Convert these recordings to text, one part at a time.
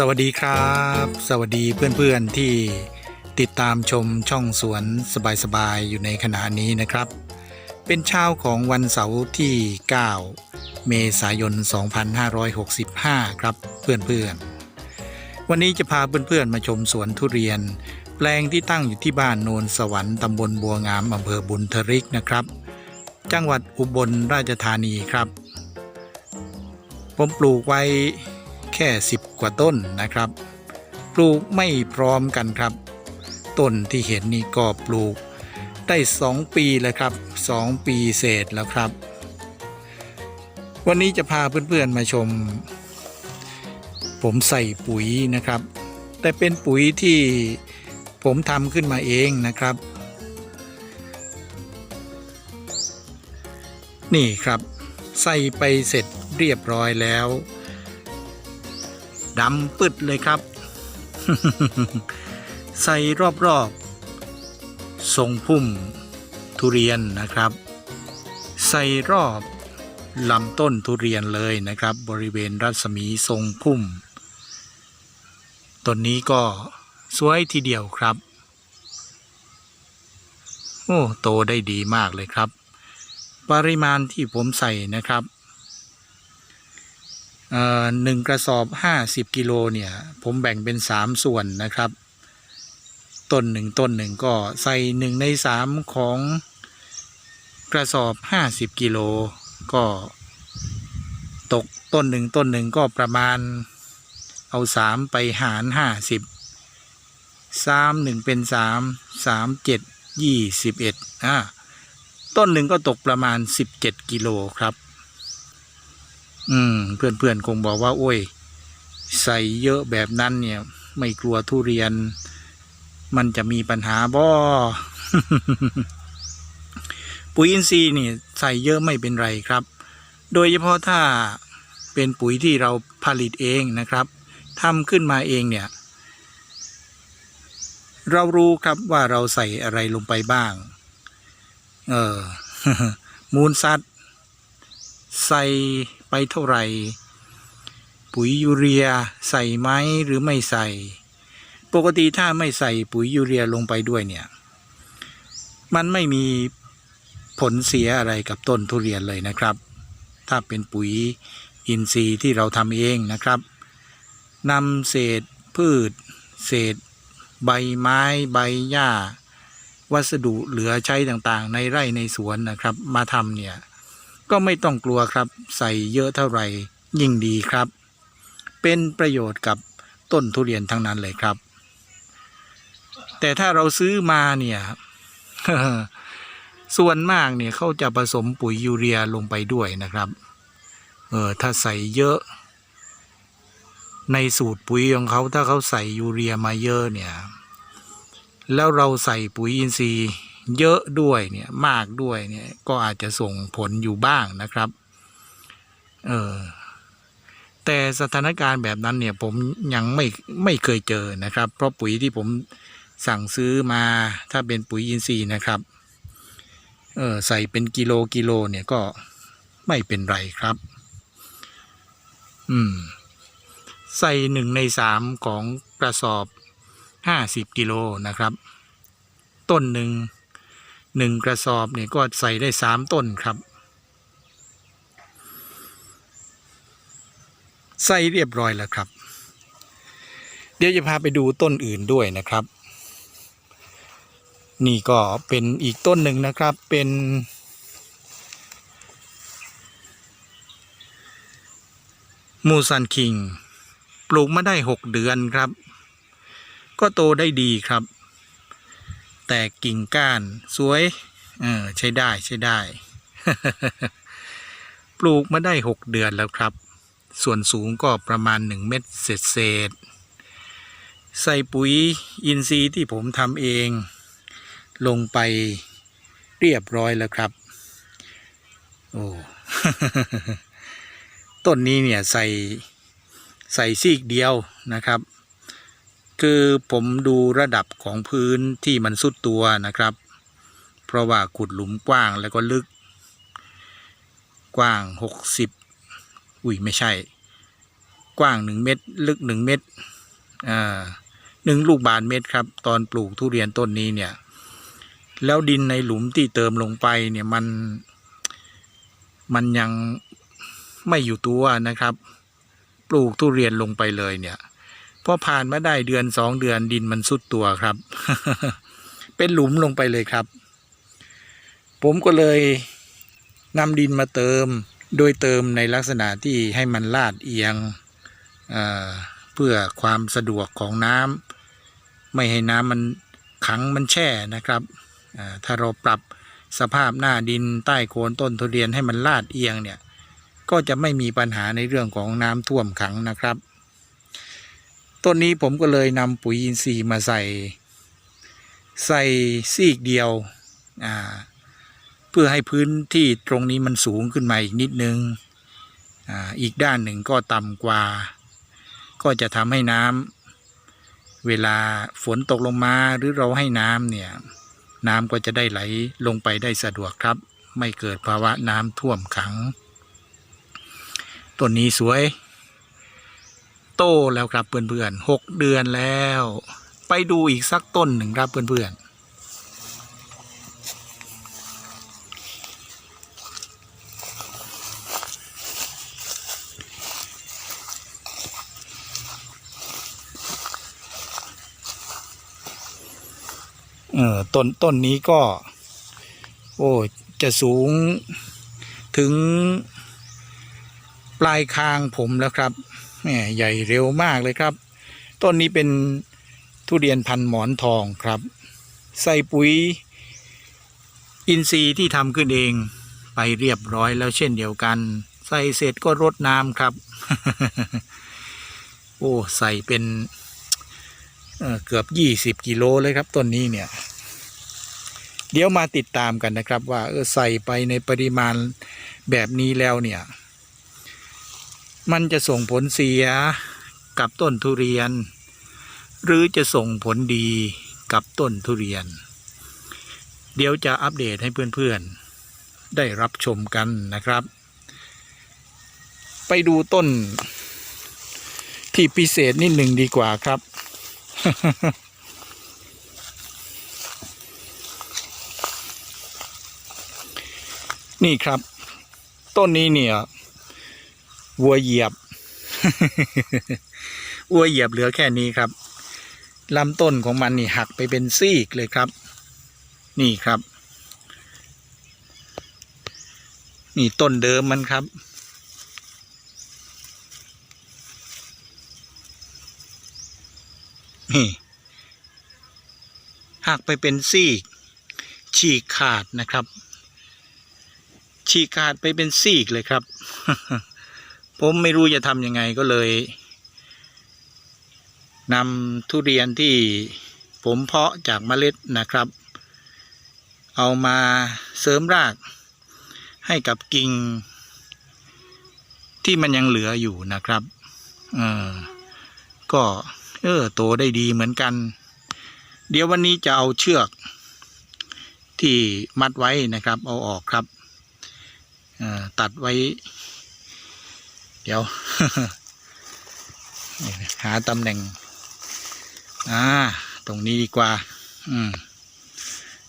สวัสดีครับ สวัสดีเพื่อนๆที่ติดตามชมช่องสวนสบายๆอยู่ในขณะนี้นะครับ เป็นเช้าของวันเสาร์ที่ 9 เมษายน 2565 ครับเพื่อนๆ วันนี้จะพาเพื่อนๆมาชมสวนทุเรียน แปลงที่ตั้งอยู่ที่บ้านโนนสวรรค์ตำบลบัวงามอำเภอบุญทริกนะครับ จังหวัดอุบลราชธานีครับ ผมปลูกไว้ แค่ 10 กว่าต้นนะครับ ปลูกไม่พร้อมกันครับ ต้นที่เห็นนี่ก็ปลูกได้ 2 ปีแล้วครับ 2 ปีเศษแล้วครับ วันนี้จะพาเพื่อนๆมาชม ผมใส่ปุ๋ยนะครับ แต่เป็นปุ๋ยที่ผมทำขึ้นมาเองนะครับ นี่ครับ ใส่ไปเสร็จเรียบร้อยแล้ว ดำปึดเลยครับ ใส่รอบๆทรงพุ่มทุเรียนนะครับ ใส่รอบลำต้นทุเรียนเลยนะครับ บริเวณรัศมีทรงพุ่มต้นนี้ก็สวยทีเดียวครับ โอ้โตได้ดีมากเลยครับ ปริมาณที่ผมใส่นะครับ หนึ่งกระสอบ 50 กิโลเนี่ย ผมแบ่งเป็น 3 ส่วนนะครับ ต้นหนึ่งต้นหนึ่งก็ใส่หนึ่งในสามของกระสอบ 50 กิโลก็ตกต้นหนึ่งต้นหนึ่งก็ประมาณเอาสามไปหาร 50สามหนึ่งเป็นสามสามเจ็ดยี่สิบเอ็ดอ่าต้นหนึ่งก็ตกประมาณ 17 กิโลครับ อืม เพื่อนๆคงบอกว่า โอ้ย ใส่เยอะแบบนั้นเนี่ย ไม่กลัวทุเรียน มันจะมีปัญหาบ่ปุ๋ยอินทรีย์นี่ใส่เยอะไม่เป็นไรครับ โดยเฉพาะถ้าเป็นปุ๋ยที่เราผลิตเองนะครับทำขึ้นมาเองเนี่ย เรารู้ครับว่าเราใส่อะไรลงไปบ้าง เออมูลสัตว์ ใส่ไปเท่าไหร่ ปุ๋ยยูเรียใส่ไหมหรือไม่ใส่ ปกติถ้าไม่ใส่ปุ๋ยยูเรียลงไปด้วยเนี่ย มันไม่มีผลเสียอะไรกับต้นทุเรียนเลยนะครับ ถ้าเป็นปุ๋ยอินทรีย์ที่เราทำเองนะครับนำเศษพืช เศษ ใบไม้ ใบหญ้า วัสดุเหลือใช้ต่างๆ ในไร่ในสวนนะครับ มาทำเนี่ย ก็ไม่ต้องกลัวครับใส่เยอะเท่าไหร่ยิ่งดีครับ เป็นประโยชน์กับต้นทุเรียนทั้งนั้นเลยครับ แต่ถ้าเราซื้อมาเนี่ยส่วนมากเนี่ยเขาจะผสมปุ๋ยยูเรียลงไปด้วยนะครับเออถ้าใส่เยอะ ในสูตรปุ๋ยของเขาถ้าเขาใส่ยูเรียมาเยอะเนี่ย แล้วเราใส่ปุ๋ยอินทรีย์ เยอะด้วยเนี่ยมากด้วยเนี่ยก็อาจจะส่งผลอยู่บ้างนะครับเออแต่สถานการณ์แบบนั้นเนี่ยผมยังไม่ไม่เคยเจอนะครับ เพราะปุ๋ยที่ผมสั่งซื้อมาถ้าเป็นปุ๋ยอินทรีย์นะครับเออใส่เป็นกิโลกิโลเนี่ยก็ไม่เป็นไรครับ อืม ใส่หนึ่งในสามของกระสอบห้าสิบกิโลนะครับ ต้นหนึ่ง หนึ่งกระสอบเนี่ยก็ใส่ได้สามต้นครับ ใส่เรียบร้อยแล้วครับ เดี๋ยวจะพาไปดูต้นอื่นด้วยนะครับ นี่ก็เป็นอีกต้นหนึ่งนะครับเป็นมูซันคิง ปลูกมาได้หกเดือนครับ ก็โตได้ดีครับ แต่กิ่งก้านสวย เออใช้ได้ใช้ได้ ปลูกมาได้หกเดือนแล้วครับ ส่วนสูงก็ประมาณหนึ่งเมตรเศษเศษ ใส่ปุ๋ยอินทรีย์ที่ผมทำเอง ลงไปเรียบร้อยแล้วครับ โอ้ต้นนี้เนี่ยใส่ใส่ซีกเดียวนะครับ คือผมดูระดับของพื้นที่มันสุดตัวนะครับ เพราะว่าขุดหลุมกว้างแล้วก็ลึก กว้างหกสิบอุ้ยไม่ใช่ กว้างหนึ่งเมตร ลึกหนึ่งเมตรอ่าหนึ่งลูกบาทเมตรครับ ตอนปลูกทุเรียนต้นนี้เนี่ย แล้วดินในหลุมที่เติมลงไปเนี่ยมัน มันยังไม่อยู่ตัวนะครับ ปลูกทุเรียนลงไปเลยเนี่ย พอผ่านมาได้เดือนสองเดือนดินมันสุดตัวครับ เป็นหลุมลงไปเลยครับ ผมก็เลยนำดินมาเติม โดยเติมในลักษณะที่ให้มันลาดเอียงเเพื่อความสะดวกของน้ำไม่ให้น้ำมันขังมันแช่นะครับ ถ้าเราปรับสภาพหน้าดินใต้โคนต้นทุเรียนให้มันลาดเอียงเนี่ย ก็จะไม่มีปัญหาในเรื่องของน้ำท่วมขังนะครับ ต้นนี้ผมก็เลยนำปุ๋ยอินทรีย์มาใส่ ใส่ซีกเดียวอ่าเพื่อให้พื้นที่ตรงนี้มันสูงขึ้นมาอีกนิดนึงอ่าอีกด้านหนึ่งก็ต่ำกว่า ก็จะทำให้น้ำเวลาฝนตกลงมาหรือเราให้น้ำเนี่ยน้ำก็จะได้ไหลลงไปได้สะดวกครับ ไม่เกิดภาวะน้ำท่วมขังต้นนี้สวย โตแล้วครับเพื่อนๆหกเดือนแล้ว ไปดูอีกสักต้นหนึ่งครับเพื่อนๆเออต้นต้นนี้ก็ โอ้จะสูงถึงปลายคางผมแล้วครับ แหมใหญ่เร็วมากเลยครับ ต้นนี้เป็นทุเรียนพันหมอนทองครับ ใส่ปุ๋ย อินทรีย์ที่ทำขึ้นเองไปเรียบร้อยแล้วเช่นเดียวกัน ใส่เสร็จก็รดน้ำครับ โอ้ใส่เป็นเเกือบยี่สิบกิโลเลยครับต้นนี้เนี่ย เดี๋ยวมาติดตามกันนะครับ ว่าใส่ไปในปริมาณแบบนี้แล้วเนี่ย มันจะส่งผลเสียกับต้นทุเรียน หรือจะส่งผลดีกับต้นทุเรียน เดี๋ยวจะอัปเดตให้เพื่อนๆ ได้รับชมกันนะครับ ไปดูต้นที่พิเศษนิดหนึ่งดีกว่าครับ นี่ครับ ต้นนี้เนี่ย วัวเหยียบ วัวเหยียบเหลือแค่นี้ครับลำต้นของมันนี่หักไปเป็นซีกเลยครับ นี่ครับ นี่ต้นเดิมมันครับ นี่หักไปเป็นซีก ฉีกขาดนะครับ ฉีกขาดไปเป็นซีกเลยครับ ผมไม่รู้จะทำยังไงก็เลยนำทุเรียนที่ผมเพาะจากเมล็ดนะครับ เอามาเสริมรากให้กับกิ่ง ที่มันยังเหลืออยู่นะครับเออก็เออโตได้ดีเหมือนกัน เดี๋ยววันนี้จะเอาเชือกที่มัดไว้นะครับ เอาออกครับตัดไว้ เดี๋ยว หาตำแหน่ง อ่า ตรงนี้ดีกว่า อืม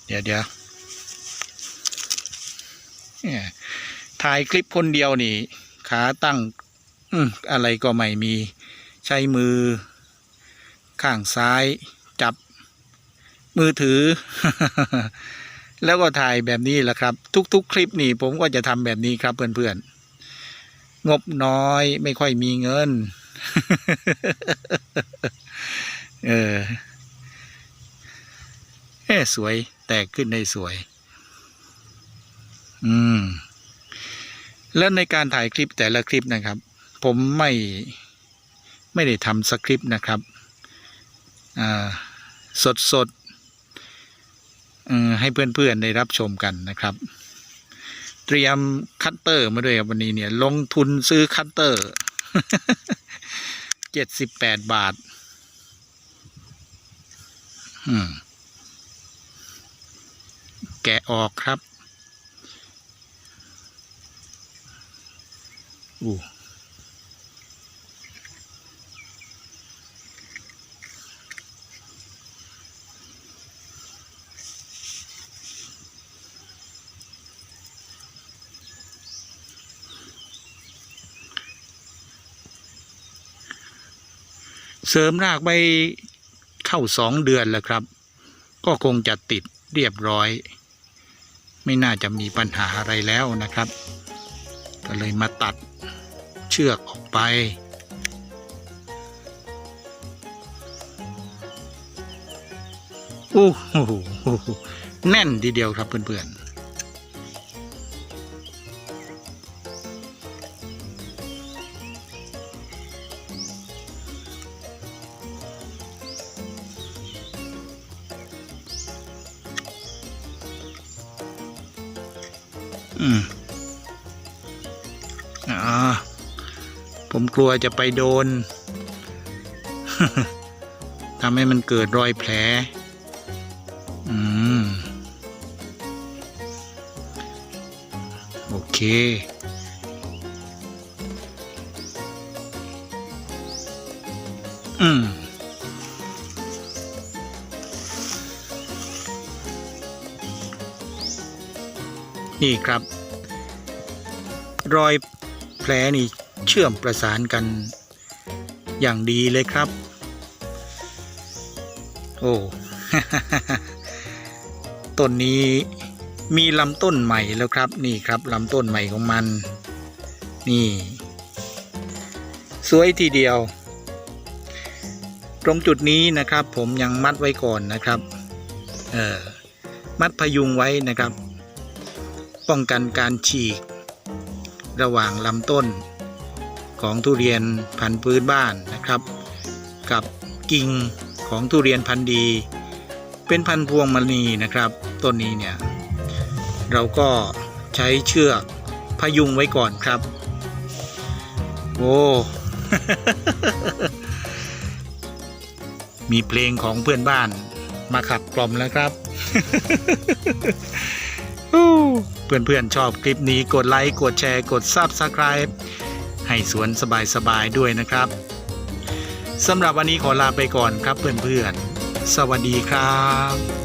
เดี๋ยวเดี๋ยวเนี่ยถ่ายคลิปคนเดียวนี่ ขาตั้ง อืม อะไรก็ไม่มี ใช้มือ ข้างซ้ายจับ มือถือ แล้วก็ถ่ายแบบนี้แหละครับ ทุก ๆ คลิปนี่ ผมก็จะทำแบบนี้ครับเพื่อนๆ งบน้อย ไม่ค่อยมีเงิน เออเอ้สวย แตกขึ้นได้สวย อืม แล้วในการถ่ายคลิปแต่ละคลิปนะครับ ผมไม่ไม่ได้ทำสคริปต์นะครับสดสดๆเอ่อให้เพื่อนๆได้รับชมกันนะครับ เตรียมคัตเตอร์มาด้วยครับวันนี้เนี่ย ลงทุนซื้อคัตเตอร์เจ็ดสิบแปดบาท แกะออกครับอู้ เสริมรากไปเข้าสองเดือนแล้วครับ ก็คงจะติดเรียบร้อย ไม่น่าจะมีปัญหาอะไรแล้วนะครับ ก็เลยมาตัดเชือกออกไปโอ้โหแน่นทีเดียวครับเพื่อนๆ กลัวจะไปโดนทำให้มันเกิดรอยแผล อืม โอเคอืมนี่ครับ รอยแผลนี่ เชื่อมประสานกันอย่างดีเลยครับ โอ้ต้นนี้มีลำต้นใหม่แล้วครับ นี่ครับลำต้นใหม่ของมัน นี่ สวยทีเดียว ตรงจุดนี้นะครับ ผมยังมัดไว้ก่อนนะครับ เออมัดพยุงไว้นะครับ ป้องกันการฉีก ระหว่างลำต้น ของทุเรียนพันธุ์พื้นบ้านนะครับ กับกิ่งของทุเรียนพันธุ์ดี เป็นพันธุ์พวงมณีนะครับต้นนี้เนี่ยเราก็ใช้เชือกพยุงไว้ก่อนครับ โอ้มีเพลงของเพื่อนบ้านมาขับกล่อมแล้วครับ เพื่อนๆชอบคลิปนี้กดไลค์ กดแชร์ กด Subscribe ให้สวนสบายๆด้วยนะครับสำหรับวันนี้ขอลาไปก่อนครับเพื่อนๆ สวัสดีครับ